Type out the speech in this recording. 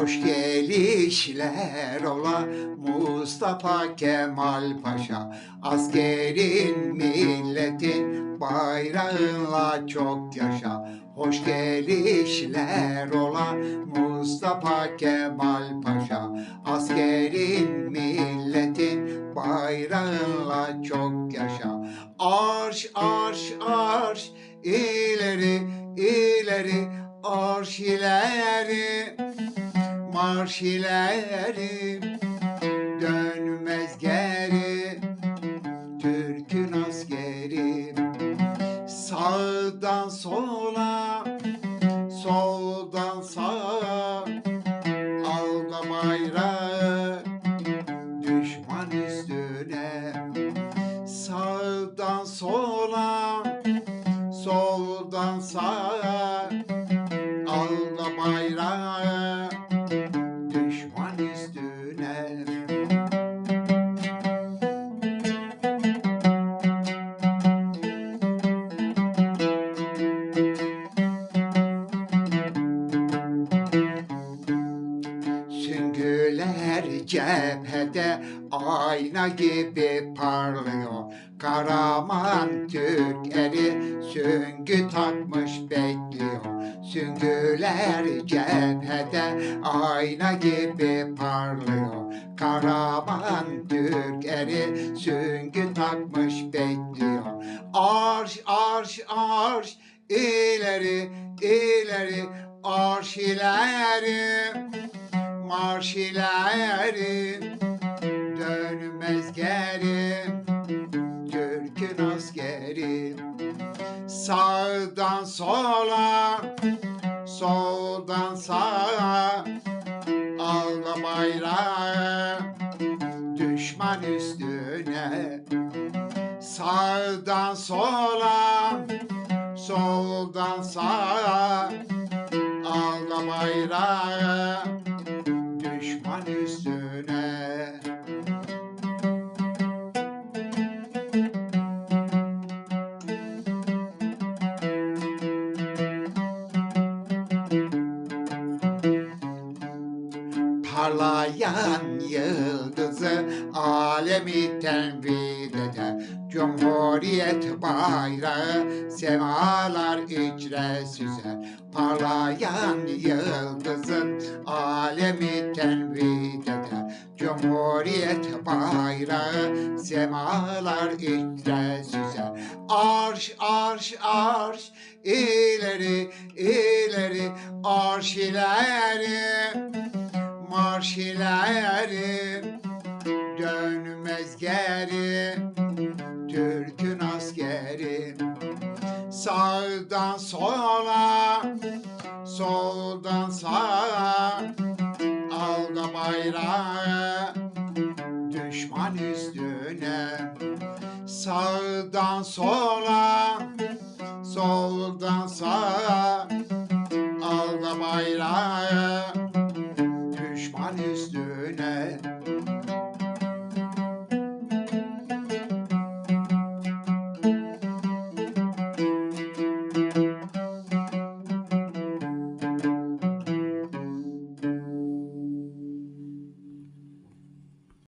Hoş gelişler ola Mustafa Kemal Paşa. Askerin milletin bayrağınla çok yaşa. Hoş gelişler ola Mustafa Kemal Paşa. Askerin milletin bayrağınla çok yaşa. Arş arş arş İ marş ileri dönmez geri Türk'ün askeri. Sağdan sola soldan sağa alda bayrağı cephede ayna gibi parlıyor. Karaman Türk eri süngü takmış bekliyor. Süngüler cephede ayna gibi parlıyor. Karaman Türk eri süngü takmış bekliyor. Arş arş arş ileri ileri arş ileri marş ileri dönmez geri Türk'ün askeri sağdan sola soldan sağa alda bayrağı düşman üstüne. Sağdan sola soldan sağa alda bayrağı Parlayan yıldızı alemi tenvid eder. Cumhuriyet bayrağı semalar içre süzer. Parlayan yıldızın alemi tenvid eder. Cumhuriyet bayrağı semalar içre süzer. Arş arş arş ileri ileri arş ileri marş ileri dönmez geri Türk'ün askeri. Sağdan sola soldan sağa alda bayrağı düşman üstüne. Sağdan sola soldan sağa alda bayrağı